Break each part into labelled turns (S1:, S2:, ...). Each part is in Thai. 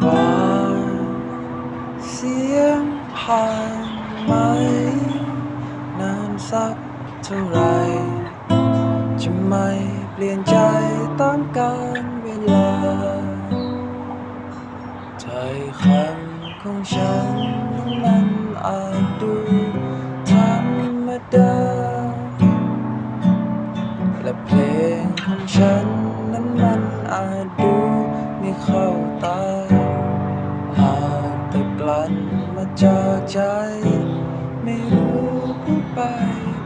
S1: ฟ้าเสียงผ่านไหม นานสักเท่าไร จะไม่เปลี่ยนใจตามกาลเวลาใจคำของฉันนั้นอาจดูธรรมดา และเพลงของฉันนั้นมันอาจดูไม่เข้าตา ใจ ไม่รู้พูดไป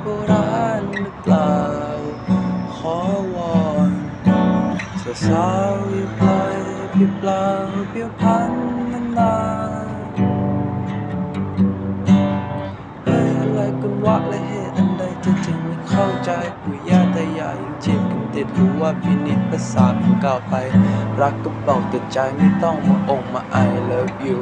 S1: โบราณหรือเปล่า ขอวอนสาวๆอย่าปล่อยเปลี่เปล่าเปลี่ยวพันนานเฮ้ยอะไรกันวะและเหตุอันใดจะถึงไม่เข้าใจปู่ย่าตายายยังจีบกันติดรู้ว่าพินิจภาษาของก้าวไป รักก็บอกแต่ใจไม่ต้องมาองมา I love you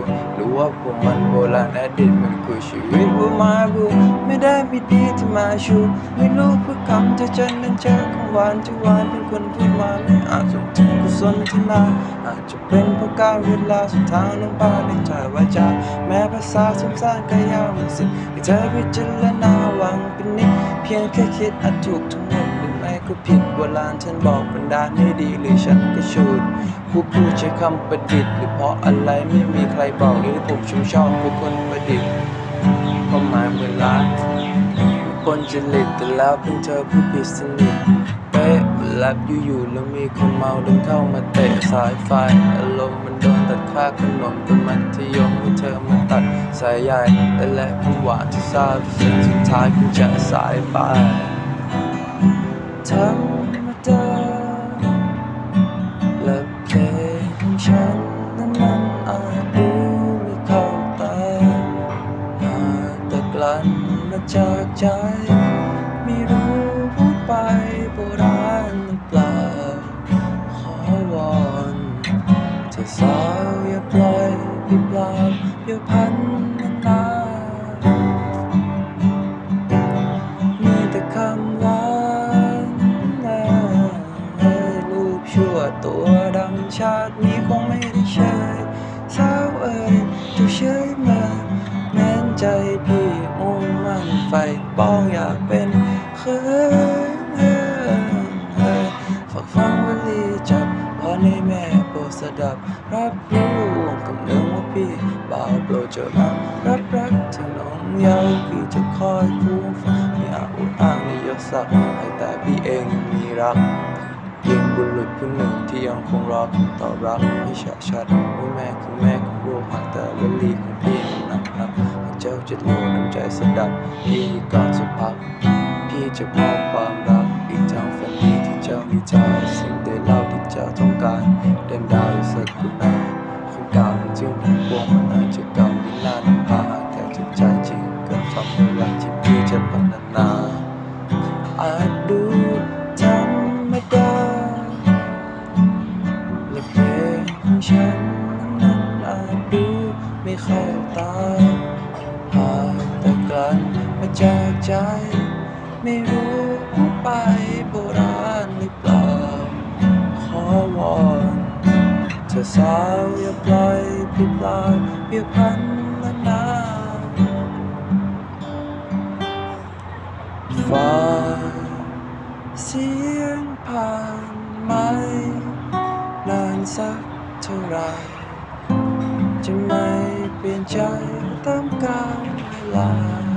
S1: ว่าพวกมันโบราณอดีตมันคือชีวิตว่ามาบูไม่ได้มีดีที่มาชูไม่รู้เพื่อคำจะจันนั้นเจอของหวานที่หวานเป็นคนพูดมาไม่อาจส่งถึงกุศลที่นาอาจจะเป็นเพราะการเวลาสุดทางน้ำปาในใจว่าจาแม้ภาษาสมสารก็ยาวมือนสิ่งที่เธอพิจารณาหวังเป็นนิดเพียงแค่คิดอาจถูกทั้งหมดหรือไม่ก็ผิดโบราณฉันบอกบรรดาลไม่ดีหรือฉันก็ชูด ผู้พูดใช้คำประดิษฐ์ หรือเพราะอะไรไม่มีใครบอกหรือผมชมชอบเป็นคนประดิษฐ์ความหมายเหมือนล้านคนจริตแต่แล้วเป็นเธอผู้ผิดสนิทเป๊ะแลบอยู่ๆแล้วมีคนเมาเดินเข้ามาเตะสายไฟอารมณ์มันโดนตัดค่าขนมเป็นมัธยมเมื่อเธอมาตัดสายใยและและความหวานที่ซาบซึ้งสุดท้ายคุณจะสายไปธรรมดา ลั่นมาจากใจ ไม่รู้พูดไปโบราณหรือเปล่า ขอวอนเธอสาวอย่าปล่อยพี่เปล่าอย่าพันนานมีแต่คำหวานนะให้รูปชั่วตัวดำชาตินี้คงไม่ได้เชยสาวเอ่ยเจะเชยมาแม้นใจพี่ ฟปองอยากเป็นเคยเอ่ยฝากฟังวลีจับพอในแม่โปรดสดับ รับรู้กับเรื่อว่าพี่บ่าวโปรดเจอมารับรักเธอน้องยาวพี่จะคอยคู่ฟังไม่อาจอวดอ้างในยศศักดิ์แต่พี่เองยังมีรักเพียงบุรุษผู้หนึ่งที่ยังคงรอคำตอบรับให้ฉะชัดว่าแม่คือแม่ของลูกหากแต่ละลีของพี่นั้นหนักหนัก เจ้าจะรู้น้ำใจสดับพี่ก่อนสักพัก พี่จะมอบความรักอีกทั้งฝันดีที่เจ้ามีใจสิ่งใดเล่าที่เจ้าต้องการเดินดาวสักกุณาของเก่าวจึงทั้งปวงมันอาจจะเก่าวินาศพาหาแต่จิตใจจริงเกินความเวลาที่พี่จะพัฒนาอาจดูธรรมดาและเพลงของฉันนั้นอาจดูไม่เข้าตา หากแต่กลันมาจากใจ ไม่รู้พูดไปโบราณหรือเปล่า ขอวอนเธอสาวอย่าปล่อยพี่เปล่าเพียงพันละนานฟ้าเสียงผ่านไหมนานสักเท่าไหร จะไม่เปลี่ยนใจตามกาลเวลา